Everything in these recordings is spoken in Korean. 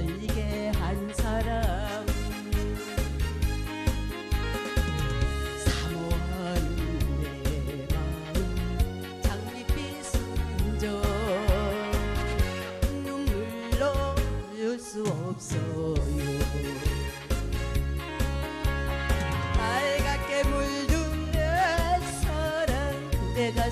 설계 한 사람. 사모한 내 마음 장밋빛 순정. 눈물로 울수 없어요. 빨갛게 물든 내 사랑 내 가,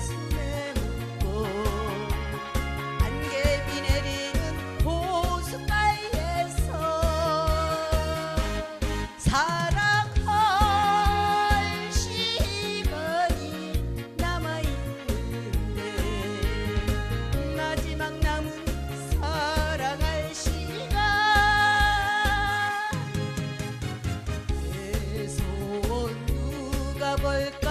double